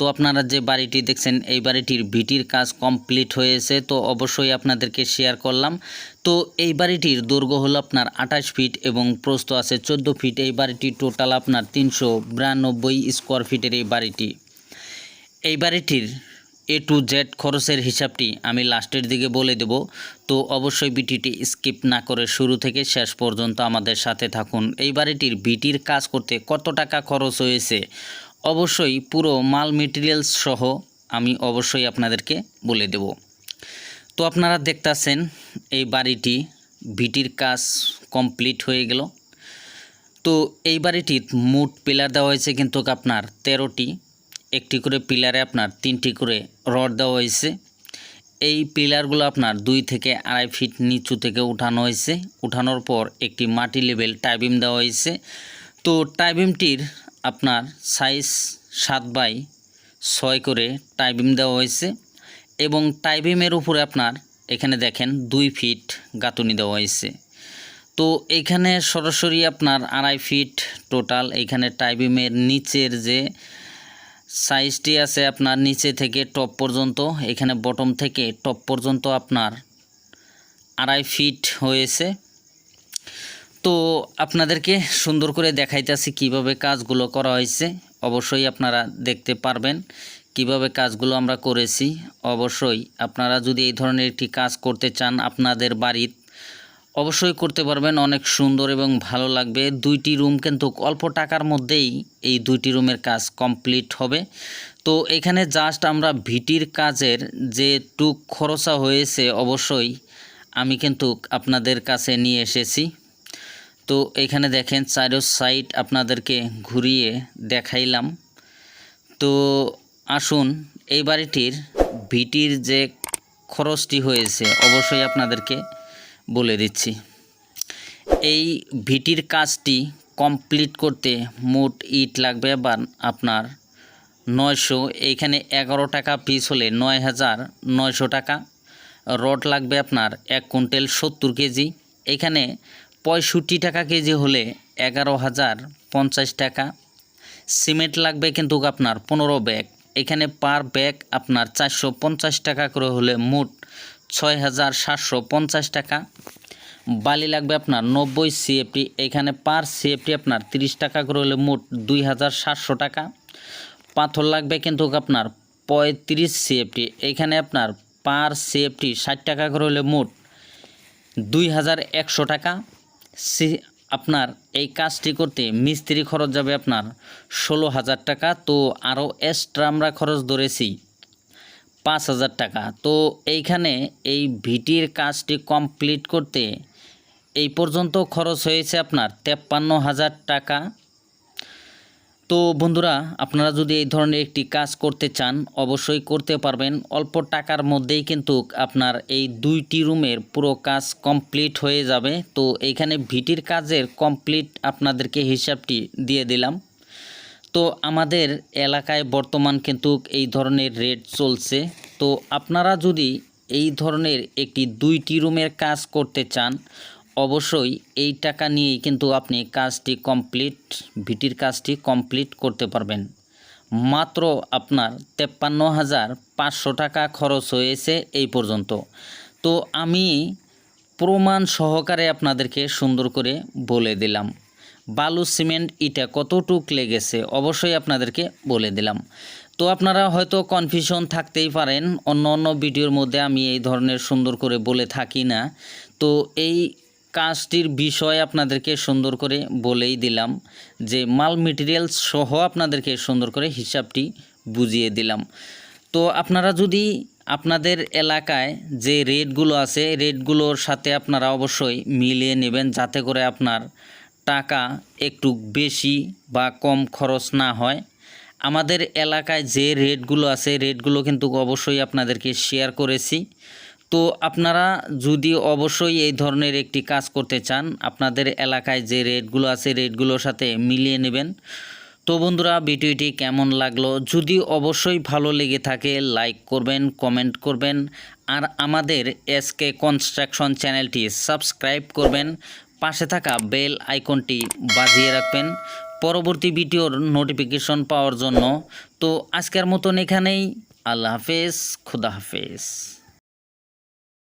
তো আপনারা যে বাড়িটি দেখছেন, এই বাড়িটির ভিটির কাজ কমপ্লিট হয়েছে, তো অবশ্যই আপনাদেরকে শেয়ার করলাম। তো এই বাড়িটির দৈর্ঘ্য হলো আপনার আঠাশ ফিট এবং প্রস্থ আছে চোদ্দ ফিট। এই বাড়িটি টোটাল আপনার তিনশো বিরানব্বই স্কোয়ার ফিটের এই বাড়িটি। এই বাড়িটির এ টু জেড খরচের হিসাবটি আমি লাস্টের দিকে বলে দেব। তো অবশ্যই বিটিটি স্কিপ না করে শুরু থেকে শেষ পর্যন্ত আমাদের সাথে থাকুন। এই বাড়িটির বিটির কাজ করতে কত টাকা খরচ হয়েছে? অবশ্যই পুরো মাল মেটেরিয়ালস সহ আমি অবশ্যই আপনাদেরকে বলে দেব। তো আপনারা দেখতাছেন এই বাড়িটি ভিটির কাজ কমপ্লিট হয়ে গেল। তো এই বাড়িটির মোট পিলার দেওয়া হয়েছে কিন্তু আপনার তেরোটি। একটি করে পিলারে আপনার তিনটি করে রড দেওয়া হয়েছে। এই পিলারগুলো আপনার দুই থেকে আড়াই ফিট নিচু থেকে উঠানো হয়েছে। উঠানোর পর একটি মাটি লেভেল টাইবিম দেওয়া হয়েছে। তো টাইবিমটির আপনার সাইজ সাত বাই ছয় করে টাইবিম দেওয়া হয়েছে এবং টাইবিমের উপরে আপনার এখানে দেখেন দুই ফিট গাঁথুনি দেওয়া হয়েছে। তো এখানে সরাসরি আপনার আড়াই ফিট টোটাল এখানে টাইবিমের নিচের যে সাইজটি আছে আপনার নিচে থেকে টপ পর্যন্ত, এখানে বটম থেকে টপ পর্যন্ত আপনার আড়াই ফিট হয়েছে। তো আপনাদেরকে সুন্দর করে দেখাইতেছি কীভাবে কাজগুলো করা হয়েছে। অবশ্যই আপনারা দেখতে পারবেন কীভাবে কাজগুলো আমরা করেছি। অবশ্যই আপনারা যদি এই ধরনের একটি কাজ করতে চান আপনাদের বাড়ির, অবশ্যই করতে পারবেন। অনেক সুন্দর এবং ভালো লাগবে। দুইটি রুম কিন্তু অল্প টাকার মধ্যেই এই দুইটি রুমের কাজ কমপ্লিট হবে। তো এখানে জাস্ট আমরা ভিটির কাজের যে টুক খরচা হয়েছে, অবশ্যই আমি কিন্তু আপনাদের কাছে নিয়ে এসেছি। তো এখানে দেখেন চারো সাইড আপনাদেরকে ঘুরিয়ে দেখাইলাম। তো আসুন, এই বাড়িটির ভিটির যে খরচটি হয়েছে, অবশ্যই আপনাদেরকে বলে দিচ্ছি। এই ভিটির কাজটি কমপ্লিট করতে মোট ইট লাগবে বা আপনার নয়শো এইখানে এগারো টাকা পিস হলে নয় হাজার নয়শো টাকা। রড লাগবে আপনার এক কুইন্টাল সত্তর কেজি। এখানে পঁয়ষট্টি টাকা কেজি হলে এগারো হাজার পঞ্চাশ টাকা। সিমেন্ট লাগবে কিন্তু আপনার পনেরো ব্যাগ। এখানে পার ব্যাগ আপনার চারশো পঞ্চাশ টাকা করে হলে মোট ছয় হাজার সাতশো পঞ্চাশ টাকা। বালি লাগবে আপনার নব্বই সিএফটি। এখানে পার সিএফটি আপনার তিরিশ টাকা করে হলে মোট দুই হাজার সাতশো টাকা। পাথর লাগবে কিন্তু আপনার পঁয়ত্রিশ সিএফটি। এখানে আপনার পার সিএফটি ষাট টাকা করে হলে মোট দুই হাজার একশো টাকা। সি, আপনার এই কাজটি করতে মিস্ত্রি খরচ যাবে আপনার ষোলো হাজার টাকা। তো আরও এক্সট্রা আমরা খরচ ধরেছি পাঁচ হাজার টাকা। তো এইখানে এই ভিটির কাজটি কমপ্লিট করতে এই পর্যন্ত খরচ হয়েছে আপনার তেপ্পান্ন হাজার টাকা। তো বন্ধুরা, আপনারা যদি এই ধরনের একটি কাজ করতে চান, অবশ্যই করতে পারবেন। অল্প টাকার মধ্যেই কিন্তু আপনার এই দুইটি রুমের পুরো কাজ কমপ্লিট হয়ে যাবে। তো এইখানে ভিটির কাজের কমপ্লিট আপনাদেরকে হিসাবটি দিয়ে দিলাম। তো আমাদের এলাকায় বর্তমান কিন্তু এই ধরনের রেট চলছে। তো আপনারা যদি এই ধরনের একটি দুইটি রুমের কাজ করতে চান অবশ্যই এই টাকা নিয়েই কিন্তু আপনি কাজটি কমপ্লিট ভিটির কাজটি কমপ্লিট করতে পারবেন। মাত্র আপনার তেপ্পান্ন হাজার পাঁচশো টাকা খরচ হয়েছে এই পর্যন্ত। তো আমি প্রমাণ সহকারে আপনাদেরকে সুন্দর করে বলে দিলাম। বালু, সিমেন্ট, ইটা কতটুক লেগেছে অবশ্যই আপনাদেরকে বলে দিলাম। তো আপনারা হয়তো কনফিউশন থাকতেই পারেন অন্য অন্য ভিডিওর মধ্যে আমি এই ধরনের সুন্দর করে বলে থাকি না। তো এই কাজটির বিষয় আপনাদেরকে সুন্দর করে বলেই দিলাম, যে মাল মেটেরিয়ালস সহ আপনাদেরকে সুন্দর করে হিসাবটি বুঝিয়ে দিলাম। তো আপনারা যদি আপনাদের এলাকায় যে রেটগুলো আছে, রেটগুলোর সাথে আপনারা অবশ্যই মিলিয়ে নেবেন, যাতে করে আপনার টাকা একটু বেশি বা কম খরচ না হয়। আমাদের এলাকায় যে রেটগুলো আছে, রেটগুলো কিন্তু অবশ্যই আপনাদেরকে শেয়ার করেছি। তো আপনারা যদি অবশ্যই এই ধরনের একটি কাজ করতে চান, আপনাদের এলাকায় যে রেটগুলো আছে রেটগুলোর সাথে মিলিয়ে নেবেন। তো বন্ধুরা, ভিডিওটি কেমন লাগল? যদি অবশ্যই ভালো লেগে থাকে, লাইক করবেন, কমেন্ট করবেন, আর আমাদের এসকে কনস্ট্রাকশন চ্যানেলটি সাবস্ক্রাইব করবেন, পাশে থাকা বেল আইকনটি বাজিয়ে রাখবেন। পরবর্তী ভিডিওর নোটিফিকেশন পাওয়ার জন্য। তো আজকের মতন এখানেই। আল্লাহ হাফেজ, খুদা হাফেজ।